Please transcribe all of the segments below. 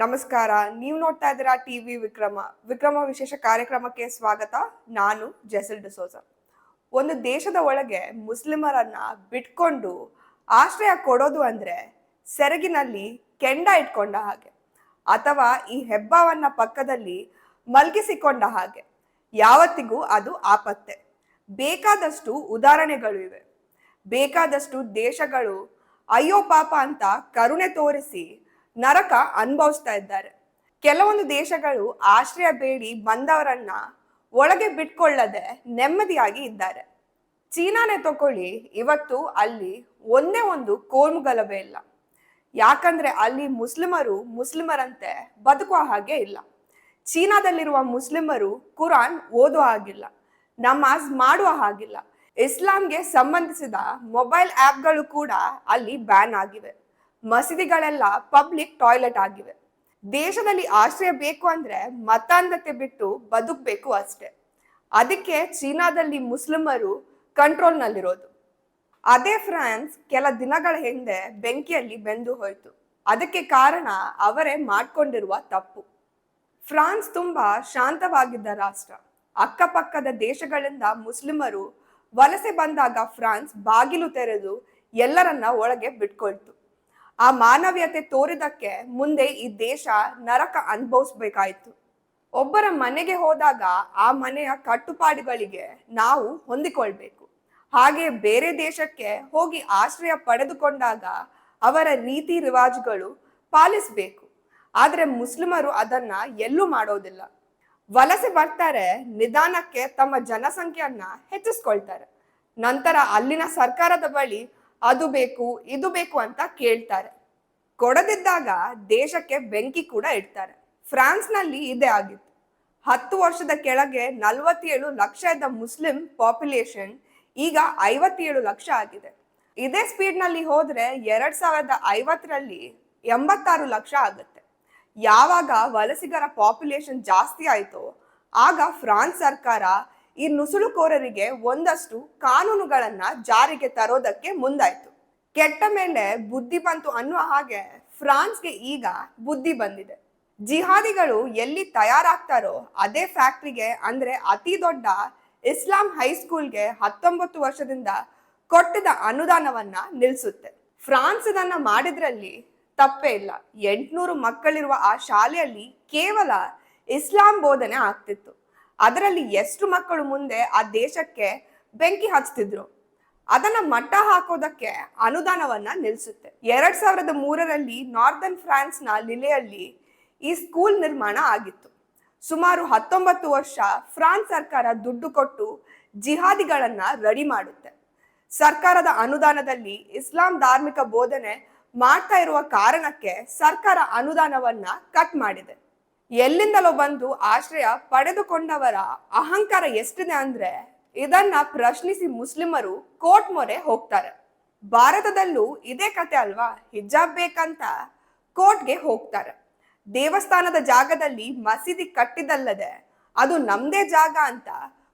ನಮಸ್ಕಾರ. ನೀವು ನೋಡ್ತಾ ಇದ್ದೀರಾ ಟಿವಿ ವಿಕ್ರಮ. ವಿಕ್ರಮ ವಿಶೇಷ ಕಾರ್ಯಕ್ರಮಕ್ಕೆ ಸ್ವಾಗತ. ನಾನು ಜೆಸಲ್ ಡಿಸೋಜ ಒಂದು ದೇಶದ ಒಳಗೆ ಮುಸ್ಲಿಮರನ್ನ ಬಿಟ್ಕೊಂಡು ಆಶ್ರಯ ಕೊಡೋದು ಅಂದ್ರೆ ಸೆರಗಿನಲ್ಲಿ ಕೆಂಡ ಇಟ್ಕೊಂಡ ಹಾಗೆ, ಅಥವಾ ಈ ಹೆಬ್ಬಾವನ್ನ ಪಕ್ಕದಲ್ಲಿ ಮಲಗಿಸಿಕೊಂಡ ಹಾಗೆ. ಯಾವತ್ತಿಗೂ ಅದು ಆಪತ್ತೆ. ಬೇಕಾದಷ್ಟು ಉದಾಹರಣೆಗಳು ಇವೆ. ಬೇಕಾದಷ್ಟು ದೇಶಗಳು ಅಯ್ಯೋ ಪಾಪ ಅಂತ ಕರುಣೆ ತೋರಿಸಿ ನರಕ ಅನುಭವಿಸ್ತಾ ಇದ್ದಾರೆ. ಕೆಲವೊಂದು ದೇಶಗಳು ಆಶ್ರಯ ಬೇಡಿ ಬಂದವರನ್ನ ಒಳಗೆ ಬಿಟ್ಕೊಳ್ಳದೆ ನೆಮ್ಮದಿಯಾಗಿ ಇದ್ದಾರೆ. ಚೀನಾನೇ ತಗೊಳ್ಳಿ, ಇವತ್ತು ಅಲ್ಲಿ ಒಂದೇ ಒಂದು ಕೋಮುಗಲಭೆ ಇಲ್ಲ. ಯಾಕಂದ್ರೆ ಅಲ್ಲಿ ಮುಸ್ಲಿಮರು ಮುಸ್ಲಿಮರಂತೆ ಬದುಕುವ ಹಾಗೆ ಇಲ್ಲ. ಚೀನಾದಲ್ಲಿರುವ ಮುಸ್ಲಿಮರು ಕುರಾನ್ ಓದುವ ಹಾಗಿಲ್ಲ, ನಮಾಜ್ ಮಾಡುವ ಹಾಗಿಲ್ಲ. ಇಸ್ಲಾಂಗೆ ಸಂಬಂಧಿಸಿದ ಮೊಬೈಲ್ ಆ್ಯಪ್ಗಳು ಕೂಡ ಅಲ್ಲಿ ಬ್ಯಾನ್ ಆಗಿವೆ. ಮಸೀದಿಗಳೆಲ್ಲ ಪಬ್ಲಿಕ್ ಟಾಯ್ಲೆಟ್ ಆಗಿವೆ. ದೇಶದಲ್ಲಿ ಆಶ್ರಯ ಬೇಕು ಅಂದ್ರೆ ಮತಾಂಧತೆ ಬಿಟ್ಟು ಬದುಕಬೇಕು ಅಷ್ಟೇ. ಅದಕ್ಕೆ ಚೀನಾದಲ್ಲಿ ಮುಸ್ಲಿಮರು ಕಂಟ್ರೋಲ್ನಲ್ಲಿರೋದು ಅದೇ ಫ್ರಾನ್ಸ್ ಕೆಲ ದಿನಗಳ ಹಿಂದೆ ಬೆಂಕಿಯಲ್ಲಿ ಬೆಂದು ಹೋಯಿತು. ಅದಕ್ಕೆ ಕಾರಣ ಅವರೇ ಮಾಡ್ಕೊಂಡಿರುವ ತಪ್ಪು. ಫ್ರಾನ್ಸ್ ತುಂಬಾ ಶಾಂತವಾಗಿದ್ದ ರಾಷ್ಟ್ರ. ಅಕ್ಕಪಕ್ಕದ ದೇಶಗಳಿಂದ ಮುಸ್ಲಿಮರು ವಲಸೆ ಬಂದಾಗ ಫ್ರಾನ್ಸ್ ಬಾಗಿಲು ತೆರೆದು ಎಲ್ಲರನ್ನ ಒಳಗೆ ಬಿಟ್ಕೊಳ್ತು. ಆ ಮಾನವೀಯತೆ ತೋರಿದಕ್ಕೆ ಮುಂದೆ ಈ ದೇಶ ನರಕ ಅನುಭವಿಸ್ಬೇಕಾಯ್ತು. ಒಬ್ಬರ ಮನೆಗೆ ಹೋದಾಗ ಆ ಮನೆಯ ಕಟ್ಟುಪಾಡುಗಳಿಗೆ ನಾವು ಹೊಂದಿಕೊಳ್ಬೇಕು. ಹಾಗೆ ಬೇರೆ ದೇಶಕ್ಕೆ ಹೋಗಿ ಆಶ್ರಯ ಪಡೆದುಕೊಂಡಾಗ ಅವರ ರೀತಿ ರಿವಾಜುಗಳು ಪಾಲಿಸಬೇಕು. ಆದರೆ ಮುಸ್ಲಿಮರು ಅದನ್ನ ಎಲ್ಲೂ ಮಾಡೋದಿಲ್ಲ. ವಲಸೆ ಬರ್ತಾರೆ, ನಿಧಾನಕ್ಕೆ ತಮ್ಮ ಜನಸಂಖ್ಯೆಯನ್ನ ಹೆಚ್ಚಿಸ್ಕೊಳ್ತಾರೆ. ನಂತರ ಅಲ್ಲಿನ ಸರ್ಕಾರದ ಬಳಿ ಅದು ಬೇಕು, ಇದು ಬೇಕು ಅಂತ ಕೇಳ್ತಾರೆ. ಕೊಡದಿದ್ದಾಗ ದೇಶಕ್ಕೆ ಬೆಂಕಿ ಕೂಡ ಇಡ್ತಾರೆ. ಫ್ರಾನ್ಸ್ನಲ್ಲಿ ಇದೇ ಆಗಿತ್ತು. ಹತ್ತು ವರ್ಷದ ಕೆಳಗೆ ನಲವತ್ತೇಳು ಲಕ್ಷ ಇದ್ದ ಮುಸ್ಲಿಂ ಪಾಪ್ಯುಲೇಷನ್ ಈಗ ಐವತ್ತೇಳು ಲಕ್ಷ ಆಗಿದೆ. ಇದೇ ಸ್ಪೀಡ್ನಲ್ಲಿ ಹೋದರೆ ಎರಡ್ ಸಾವಿರದ ಐವತ್ತರಲ್ಲಿ ಎಂಬತ್ತಾರು ಲಕ್ಷ ಆಗುತ್ತೆ. ಯಾವಾಗ ವಲಸಿಗರ ಪಾಪ್ಯುಲೇಷನ್ ಜಾಸ್ತಿ ಆಯಿತೋ, ಆಗ ಫ್ರಾನ್ಸ್ ಸರ್ಕಾರ ಈ ನುಸುಳುಕೋರರಿಗೆ ಒಂದಷ್ಟು ಕಾನೂನುಗಳನ್ನ ಜಾರಿಗೆ ತರೋದಕ್ಕೆ ಮುಂದಾಯ್ತು. ಕೆಟ್ಟ ಮೇಲೆ ಬುದ್ಧಿ ಬಂತು ಅನ್ನುವ ಹಾಗೆ ಫ್ರಾನ್ಸ್ಗೆ ಈಗ ಬುದ್ಧಿ ಬಂದಿದೆ. ಜಿಹಾದಿಗಳು ಎಲ್ಲಿ ತಯಾರಾಗ್ತಾರೋ ಅದೇ ಫ್ಯಾಕ್ಟ್ರಿಗೆ ಅಂದ್ರೆ ಅತಿ ದೊಡ್ಡ ಇಸ್ಲಾಂ ಹೈಸ್ಕೂಲ್ಗೆ ಹತ್ತೊಂಬತ್ತು ವರ್ಷದಿಂದ ಕೊಟ್ಟಿದ ಅನುದಾನವನ್ನ ನಿಲ್ಲಿಸುತ್ತೆ ಫ್ರಾನ್ಸ್ ಇದನ್ನ ಮಾಡಿದ್ರಲ್ಲಿ ತಪ್ಪೇ ಇಲ್ಲ. ಎಂಟ್ನೂರು ಮಕ್ಕಳಿರುವ ಆ ಶಾಲೆಯಲ್ಲಿ ಕೇವಲ ಇಸ್ಲಾಂ ಬೋಧನೆ ಆಗ್ತಿತ್ತು. ಅದರಲ್ಲಿ ಎಷ್ಟು ಮಕ್ಕಳು ಮುಂದೆ ಆ ದೇಶಕ್ಕೆ ಬೆಂಕಿ ಹಚ್ತಿದ್ರು? ಅದನ್ನ ಮಟ್ಟ ಹಾಕೋದಕ್ಕೆ ಅನುದಾನವನ್ನ ನಿಲ್ಲಿಸುತ್ತೆ ಎರಡ್ ಸಾವಿರದ ಮೂರರಲ್ಲಿ ನಾರ್ದನ್ ಫ್ರಾನ್ಸ್ನ ಲಿಲೆಯಲ್ಲಿ ಈ ಸ್ಕೂಲ್ ನಿರ್ಮಾಣ ಆಗಿತ್ತು. ಸುಮಾರು ಹತ್ತೊಂಬತ್ತು ವರ್ಷ ಫ್ರಾನ್ಸ್ ಸರ್ಕಾರ ದುಡ್ಡು ಕೊಟ್ಟು ಜಿಹಾದಿಗಳನ್ನ ರೆಡಿ ಮಾಡುತ್ತೆ. ಸರ್ಕಾರದ ಅನುದಾನದಲ್ಲಿ ಇಸ್ಲಾಂ ಧಾರ್ಮಿಕ ಬೋಧನೆ ಮಾಡ್ತಾ ಇರುವ ಕಾರಣಕ್ಕೆ ಸರ್ಕಾರ ಅನುದಾನವನ್ನ ಕಟ್ ಮಾಡಿದೆ. ಎಲ್ಲಿಂದಲೋ ಬಂದು ಆಶ್ರಯ ಪಡೆದುಕೊಂಡವರ ಅಹಂಕಾರ ಎಷ್ಟಿದೆ ಅಂದ್ರೆ ಇದನ್ನ ಪ್ರಶ್ನಿಸಿ ಮುಸ್ಲಿಮರು ಕೋರ್ಟ್ ಮೊರೆ ಹೋಗ್ತಾರೆ. ಭಾರತದಲ್ಲೂ ಇದೇ ಕತೆ ಅಲ್ವಾ? ಹಿಜಾಬ್ ಬೇಕಂತ ಕೋರ್ಟ್ಗೆ ಹೋಗ್ತಾರೆ. ದೇವಸ್ಥಾನದ ಜಾಗದಲ್ಲಿ ಮಸೀದಿ ಕಟ್ಟಿದಲ್ಲದೆ ಅದು ನಮ್ದೇ ಜಾಗ ಅಂತ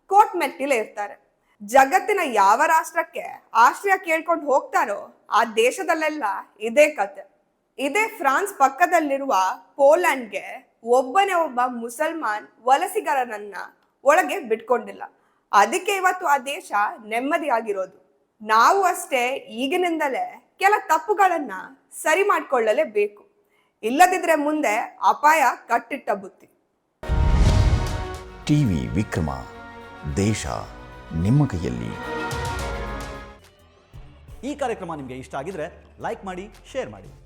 ಕೋರ್ಟ್ ಮೆಟ್ಟಿಲೆ ಇರ್ತಾರೆ. ಜಗತ್ತಿನ ಯಾವ ರಾಷ್ಟ್ರಕ್ಕೆ ಆಶ್ರಯ ಕೇಳ್ಕೊಂಡು ಹೋಗ್ತಾರೋ ಆ ದೇಶದಲ್ಲೆಲ್ಲ ಇದೇ ಕತೆ. ಇದೇ ಫ್ರಾನ್ಸ್ ಪಕ್ಕದಲ್ಲಿರುವ ಪೋಲ್ಯಾಂಡ್ಗೆ ಒಬ್ಬನೇ ಒಬ್ಬ ಮುಸಲ್ಮಾನ್ ವಲಸಿಗರನನ್ನ ಒಳಗೆ ಬಿಟ್ಕೊಂಡಿಲ್ಲ. ಅದಕ್ಕೆ ಇವತ್ತು ಆ ದೇಶ ನೆಮ್ಮದಿಯಾಗಿರೋದು ನಾವು ಅಷ್ಟೇ ಈಗಿನಿಂದಲೇ ಕೆಲ ತಪ್ಪುಗಳನ್ನ ಸರಿ ಮಾಡ್ಕೊಳ್ಳಲೇಬೇಕು. ಇಲ್ಲದಿದ್ರೆ ಮುಂದೆ ಅಪಾಯ ಕಟ್ಟಿಟ್ಟ ಬುತ್ತಿ. ಟಿವಿ ವಿಕ್ರಮ, ದೇಶ ನಿಮ್ಮ ಕೈಯಲ್ಲಿ. ಈ ಕಾರ್ಯಕ್ರಮ ನಿಮಗೆ ಇಷ್ಟ ಆಗಿದ್ರೆ ಲೈಕ್ ಮಾಡಿ, ಶೇರ್ ಮಾಡಿ.